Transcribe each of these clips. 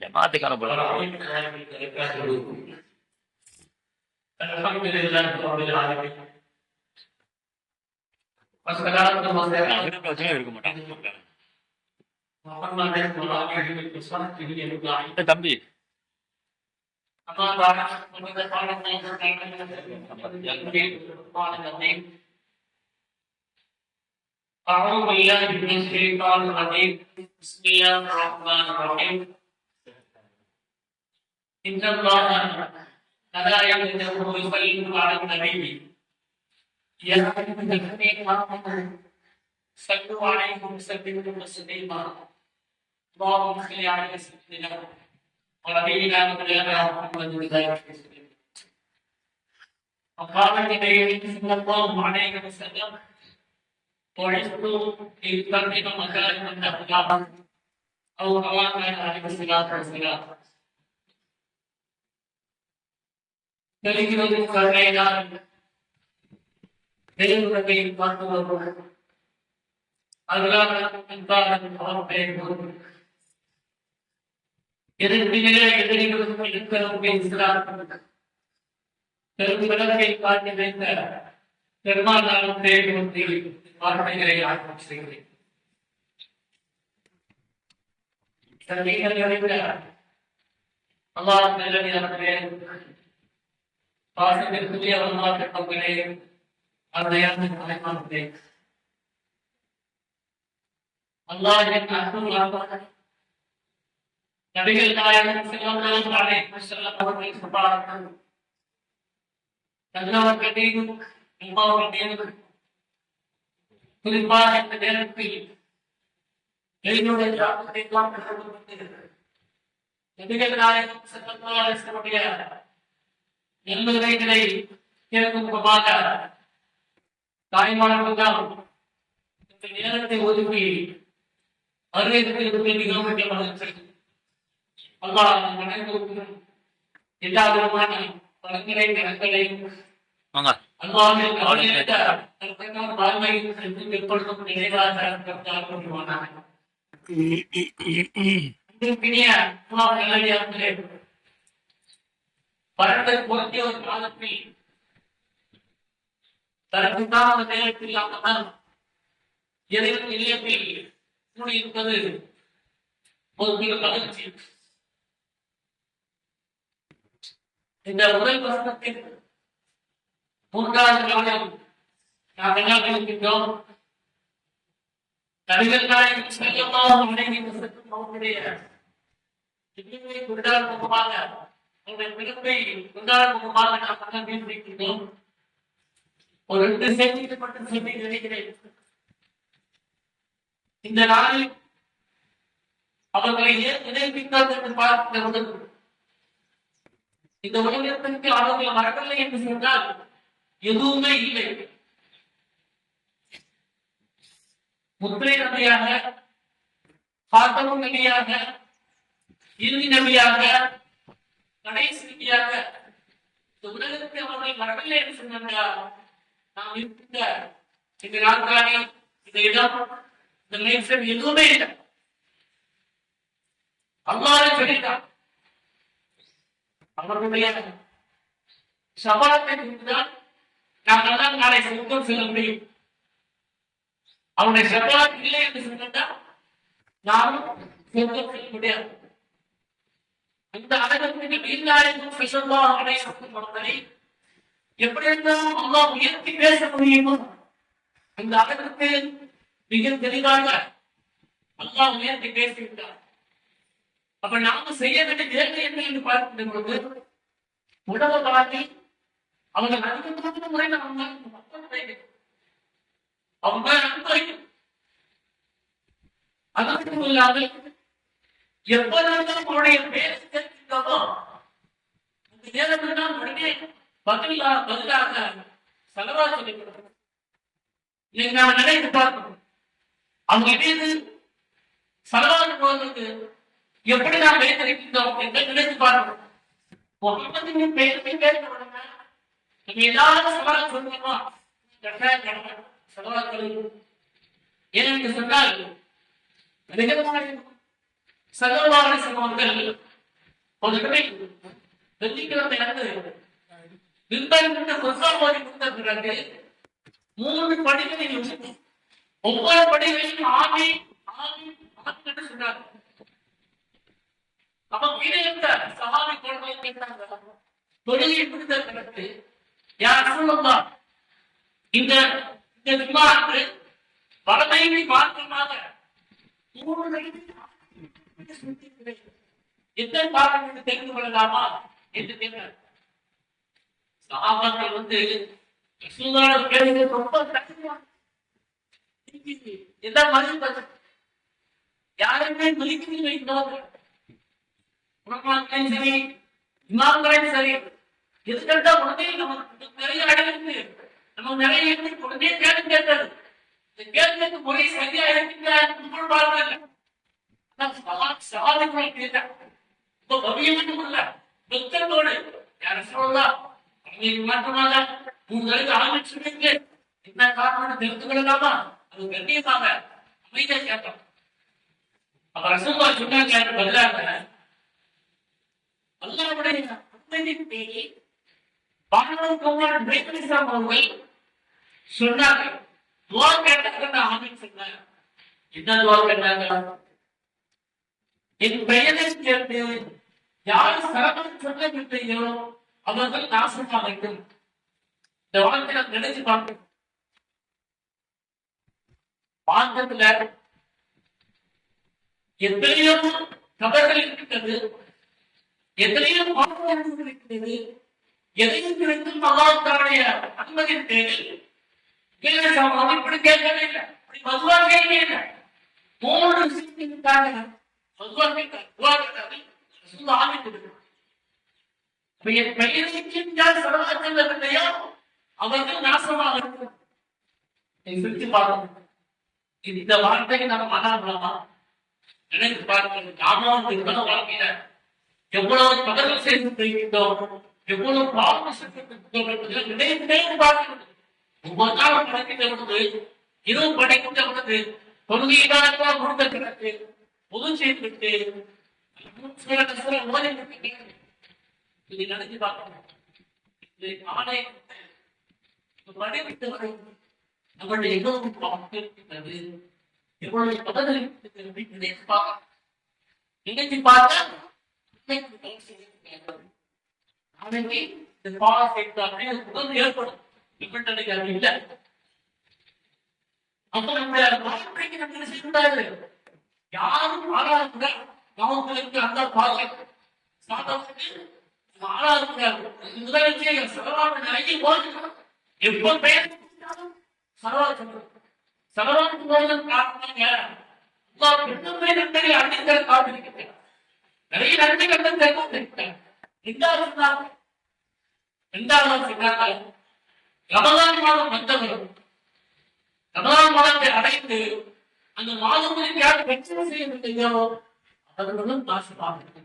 जमात का बोला தம்பி அம்மா أعوذ بالله من الشيطان الرجيم بسم الله الرحمن الرحيم إن الله لا يملك يصلي على النبي يا أيها الذين آمنوا صلوا عليه وسلموا تسليما اللهم صل على سيدنا ونبينا مولانا محمد وعلى وقال النبي صلى الله عليه وسلم Por you el parque no matará en la jugada. Ojalá no haya necesidad por the Peligro de the Peligro de ir para todo. Hablar de contar de todo el எதிர்ப்பிலே எதிரிகளும் இருக்கிற பெருங்கடலை பார்க்க வேண்டும் பெருமாள் பெருமானாரும் தேடி வார்த்தைகளை ஆட்டம் செய்கிறேன் அல்லாஹ் நல்லடியார்களே பாசத்திற்குரிய தலைமானே அல்லாஹின் நபிகள் நாயகம் குறிப்பாக இந்த நேரத்தில் என்னுடைய ஜாதகத்தை எல்லாம் பெற்றுக்கொண்டிருக்கிறது நபிகள் முகமாக தான் இந்த நேரத்தை ஒதுக்கி அருமைக்கு மிகவும் முக்கியமாக அல்லாஹ் அனைவருக்கும் எல்லா விதமான பலன்களை நலன்களையும் வாங்க கவலையற்ற தற்கான சென்று ஏற்படுத்தும் நிறைவாக பரந்த ஒரு காலத்தில் தனக்குண்டான நேரத்தில் அவன் இறைவன் நிலையத்தில் கூடியிருப்பது ஒரு மிக மகிழ்ச்சி இந்த முதல் வருடத்தில் மூன்றாவது கவனம் நாம் என்ன இருக்கின்றோம் நபிகள் நாயகம் செல்லமாக முன்னேறி செல்லும் அவருடைய இனிமை கொண்டாடும் முகமாக அவருடைய பிறப்பை கொண்டாடும் முகமாக நாம் என்ன இருக்கின்றோம் ஒரு ரெண்டு செய்திகள் மட்டும் சொல்லி நினைக்கிறேன் இந்த நாளில் அவர்களை ஏன் நினைப்பித்தார் என்று பார்க்கிறது இந்த உலகத்திற்கு அவர்கள் வரவில்லை என்று சொன்னால் எதுவுமே இல்லை முத்திரை நபியாக பாத்தமும் நபியாக இறுதி நபியாக கடைசி நபியாக இந்த உலகத்துக்கு அவர்கள் வரவில்லை என்று சொன்னால் நாம் இருக்கின்ற இந்த நாட்காணி இந்த இடம் இந்த நேசம் எதுவுமே இல்லை அல்லாஹ் சொல்லிட்டான் அவர்களுடைய சபாத்தை கொண்டுதான் நாம் தான் நாளை சொந்தம் செல்ல முடியும். அவனுடைய சபாத் இல்லை என்று சொன்னால் நானும் சொந்தம் செல்ல முடியாது. அந்த அழகத்துக்கு வீணாயும் பிசல்லா அவனை சொந்தப்படுவதை எப்படி இருந்தாலும் அல்லாஹ் உயர்த்தி பேச முடியுமோ? அந்த அழகுக்கு மிக தெளிவாக அல்லாஹ் உயர்த்தி பேசிவிட்டார். அப்ப நாம செய்ய வேண்டிய வேலை என்ன என்று பார்க்கின்ற பொழுது உணவு வாங்கி அவங்க நன்கு முறையில் நம்ம அவங்க அதற்கும் அது மட்டும் இல்லாமல் எப்பொழுதும் அவருடைய பேர் கேட்கின்றதோ அந்த நேரம் தான் உடனே பதிலா பதிலாக செலவா சொல்லி கொடுக்கணும் இதை நாம் நினைத்து பார்க்கணும். அவங்க மீது செலவாக போவதற்கு எப்படி நாம் வைத்திருக்கின்றோம் என்று நினைத்து பார்க்கணும். முகமதின் பேருமே பேசப்படுங்க நீங்க சவால் சொல்லுமா சவால்கள் ஏனென்று சொன்னால் சகவான சகோதரர்கள் ஒரு முறை வெள்ளிக்கிழமை அன்று விற்பனை சொசாமோதி கொடுத்த பிறகு மூன்று படிகளில் ஒவ்வொரு படிகளிலும் ஆவி ஆவி ஆவி என்று சொன்னார் அப்ப கீழே இருந்த சகாமி குழந்தை கேட்டாங்க தொழிலை பிடித்த பிறகு யார் சொல்லலாம் இந்த இந்த விமானத்து வடமையை மாற்றமாக மூன்று என்று தெரிந்து கொள்ளலாமா என்று கேட்டார் சகாபாக்கள் வந்து கேள்வி ரொம்ப கஷ்டமா இருக்கு. யாருமே மதிக்கவில்லை இன்னொரு சரி இமாம்களையும் சரி எதுக்கெடுத்தா உடனே நமக்கு நிறைய அடையிருக்கு நமக்கு நிறைய இருக்கு உடனே கேள்வி கேட்கறது இந்த கேள்விக்கு முறை சரியா இருக்குங்க பாருங்க கேட்டேன். இப்போ பவியமும் இல்ல வெத்தத்தோடு யார சொல்லலாம்? நீங்க மாற்றமாக உங்களுக்கு ஆரம்பிச்சிருக்கீங்க என்ன காரணம் தெரிந்து கொள்ளலாமா அது கண்ணியமாக அமைதியா கேட்டோம். அப்ப ரசூல்லா சொன்னாங்க பதிலாக அல்லாவுடைய அனுமதிப்பை பாடல் குமார் பிரேக்லிசாம் அவர்கள் சொன்னாங்க. துவா கேட்டாங்க நான் ஆமீன் என்ன துவா கேட்டாங்க? என் பெயரை கேட்டு யாரும் சரவணன் சொல்லவில்லையோ அவர்கள் நாசமாகட்டும் இந்த வாழ்க்கையில நினைச்சு பார்க்க பாந்தத்துல எத்தனையோ தவறுகள் இருக்கிறது எத்தனையோ பாவங்கள் இருக்கிறது எதையும் குறித்து மகாத்தாடைய அனுமதித்து கேள்வி இப்படி கேட்கவே இல்லை. இப்படி மதுவா கேள்வி இல்லை. மூன்று விஷயத்திற்காக மதுவா கேட்டார் துவா கேட்டாரு ரசூல் ஆமீன் கொடுக்கிறார் அப்ப என் பெயரை அவர்கள் நாசமாக இருக்கும். நீ பாருங்க. இந்த வார்த்தைக்கு நம்ம மகாபலமா நினைத்து பார்க்கணும் நாமும் இவ்வளவு வாழ்க்கையில எவ்வளவு பதவி செய்து போய்கிட்டோம் எவ்வளவு பாவம் செஞ்சிருக்கிறோம் என்பதை நினைத்து ஒவ்வொரு நாளும் படைக்கின்ற இரவு படைக்கின்ற தொழுகையினால கொடுத்த கிடக்கு பொது செய்துவிட்டு விட்டு இதை நினைச்சு பார்க்கணும். இதை நாளை படைவிட்டு எவ்வளவு எவ்வளவு பதவி நினைச்சு பார்த்தா அன்னைக்கு இந்த பாவம் செய்தாலே ஏற்படும். இப்படி அது இல்லை. அப்ப நம்முடைய வாழ்க்கைக்கு நம்ம என்ன செய்யக்கூடாது? யாரும் ஆளாக நமக்கு அந்த பாவம் சாதத்துக்கு ஆளாக நிறைய போகணும் எப்போ பேர் சரவாக சரவாக போவதன் காரணம் இன்னுமே நன்மைகளை அடைந்த காத்திருக்கிறேன். நிறைய நன்மைகள் தெரிவித்திருக்கிறேன் ரெண்டாவது நாள் ரெண்டாவது சொன்னாங்க ரமலான் மாதம் வந்தவரும் ரமலான் மாதத்தை அடைந்து அந்த மாதங்களில் யார் வெற்றி செய்யவில்லையோ அவர்களும் நாசமாக இருக்கும்.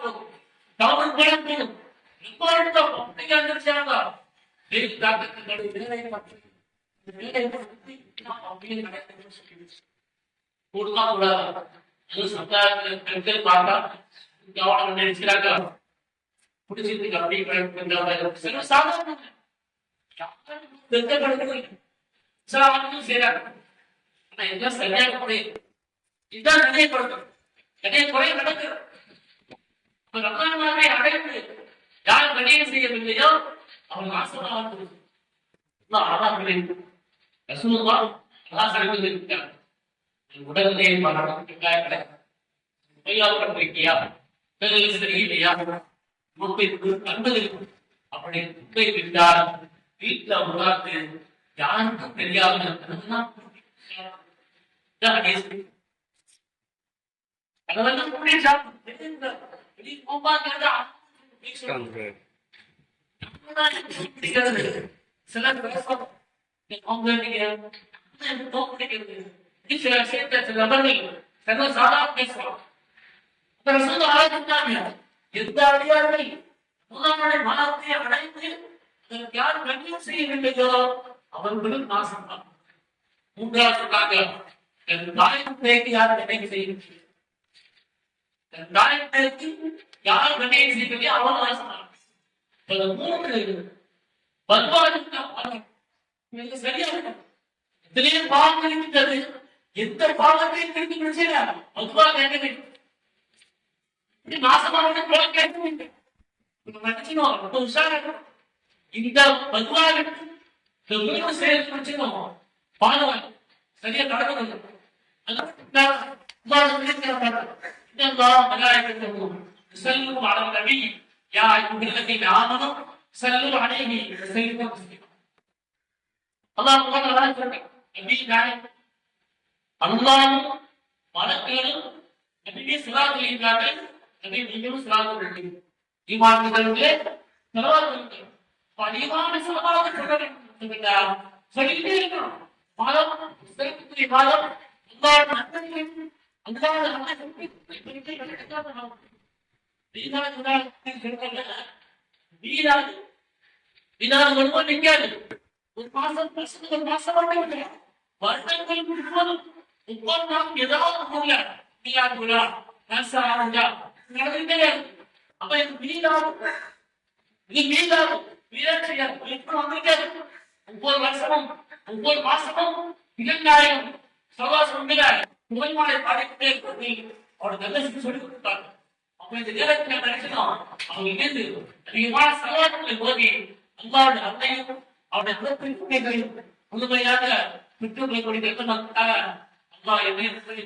போகும்? செய்யறதா ஆனா சரியாக இதுதான் நிறைய குறைக்கும் நிறைய குறை நடக்குது இப்ப அடைந்து யார் கணியம் செய்யவில்லையோ அவன் நாசமாக ரசூலுல்லா அல்லாஹ் இல்லையா முப்பைக்கு அன்பது அப்படி முப்பை விட்டால் வீட்டுல உருவாக்கு யாருக்கும் தெரியாம அதெல்லாம் கூட சில அவங்க நீங்க சில சேர்த்த சில நபர்கள் சர்வ சாதாரண ரசூல் ஆரம்பித்தாங்க எந்த அடியாரை முதலாளி மனத்தை அடைந்து அதற்கு யார் கண்ணியம் செய்யவில்லையோ அவர்களும் நாசம் தான் மூன்றாவதாக என் தாயின் பேருக்கு யார் கண்ணியம் செய்யவில்லை என் தாயின் பேருக்கு யார் கண்ணியம் செய்யவில்லையோ அவன் நாசம் தான் இந்த மூன்று பகவானுக்கு சரியா இதுலயே பாவம் இருக்கின்றது. எந்த பாவத்தையும் திருப்பி செய்யலாம் பகவான் கேட்க இது நாசமாக போல கேட்க வேண்டும். நம்ம ரொம்ப உஷாரா இந்த பகவான் இந்த மூணு செயல் வச்சுக்கணும் பாடுவாங்க சரியா நடக்கணும் செல்லும் நபி. செல்லும் या आमनु सल्लु अलैहि सय्यदुल मुस्लिम അള്ളാഹ് ഖുർആൻ പറഞ്ഞിട്ടുണ്ട് ഇംഗ്ലീഷ് കാര്യം അള്ളാഹു മലക്കുകളും നബിയെ സ്വലാത്ത് ചെയ്യുന്നതായിട്ട് നബി നീയും സ്വലാത്ത് കൊടുക്കും ഈ മാർഗ്ഗത്തിലെ സ്വലാത്തുണ്ട് പതിവാണ് സ്വലാത്ത് പ്രകടിപ്പിക്കുന്ന ശരീരം ഫലം സ്വലത്തിന്റെ ഫലം അള്ളാഹ് അള്ളാഹ് അള്ളാഹ് ಬೀರಾದು ವಿನಾದ ಮಣ್ಣು ನಿಂಗ್ಯಾದು ಉಪವಾಸ ಉಪವಾಸ ಮಾಡ್ಬೇಕು ಬರ್ತಾರೆ ಬಿಡ್ಬೋದು ಉಪವಾಸ ನಾವು ಎದಾದ್ರು ಹೋಗ್ಲ ಇಲ್ಲ ಗುಣ ಕಸ ಅಂಜ ನಡೆದಿದ್ದೇವೆ ಅಪ್ಪ ಇದು ಬೀರಾದು ಇದು ಬೀರಾದು ಬೀರಾಕ್ಷ ఇప్పుడు అందుకే ఒక్కోరు వర్షం ఒక్కోరు మాసము ఇల్లంగాయం సర్వాసం ఉండగా పోయి వాళ్ళ పాటించే కొన్ని వాళ్ళ తల్లి చెడుకుంటారు இந்த நேரத்தில் நம்ம நினைக்கணும் அவங்க இருந்து அதிகமான சவால்களை ஓதி அல்லாவுடைய அன்னையும் அவருடைய முழுமையாக பெற்றோர்களை கொண்டு அல்லா சொல்லி